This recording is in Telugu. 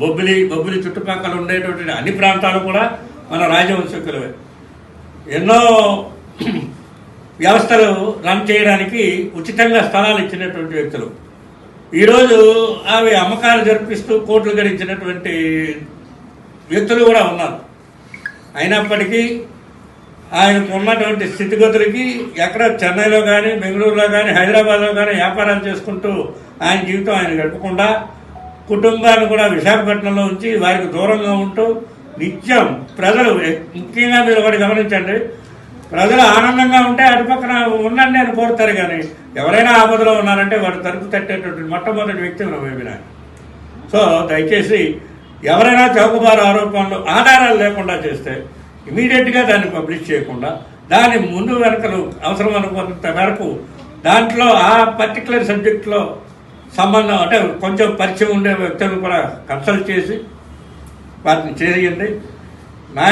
బొబ్బిలి బొబ్బిలి చుట్టుపక్కల ఉండేటువంటి అన్ని ప్రాంతాలు కూడా మన రాజవంశకులవే. ఎన్నో వ్యవస్థలు రన్ చేయడానికి ఉచితంగా స్థలాలు ఇచ్చినటువంటి వ్యక్తులు. ఈరోజు అవి అమ్మకాలు జరిపిస్తూ కోట్లు గడించినటువంటి వ్యక్తులు కూడా ఉన్నారు. అయినప్పటికీ ఆయనకు ఉన్నటువంటి స్థితిగతులకి ఎక్కడ చెన్నైలో కానీ బెంగళూరులో కానీ హైదరాబాద్లో కానీ వ్యాపారాలు చేసుకుంటూ ఆయన జీవితం ఆయన గడపకుండా కుటుంబాన్ని కూడా విశాఖపట్నంలో ఉంచి వారికి దూరంగా ఉంటూ నిత్యం ప్రజలు ముఖ్యంగా మీరు ఒకటి గమనించండి ప్రజలు ఆనందంగా ఉంటే అటుపక్కన ఉండండి నేను కోరుతారు కానీ ఎవరైనా ఆపదలో ఉన్నారంటే వాడు తరుపు తట్టేటటువంటి మొట్టమొదటి వ్యక్తి మన సో దయచేసి ఎవరైనా చౌకబారు ఆరోపణలు ఆధారాలు లేకుండా చేస్తే ఇమీడియట్గా దాన్ని పబ్లిష్ చేయకుండా దాని ముందు వెనకలు అవసరం అనుకున్నంత మేరకు దాంట్లో ఆ పర్టికులర్ సబ్జెక్ట్లో సంబంధం అంటే కొంచెం పరిచయం ఉండే వ్యక్తులు కూడా కన్సల్ట్ చేసి వాటిని చేయండి. నా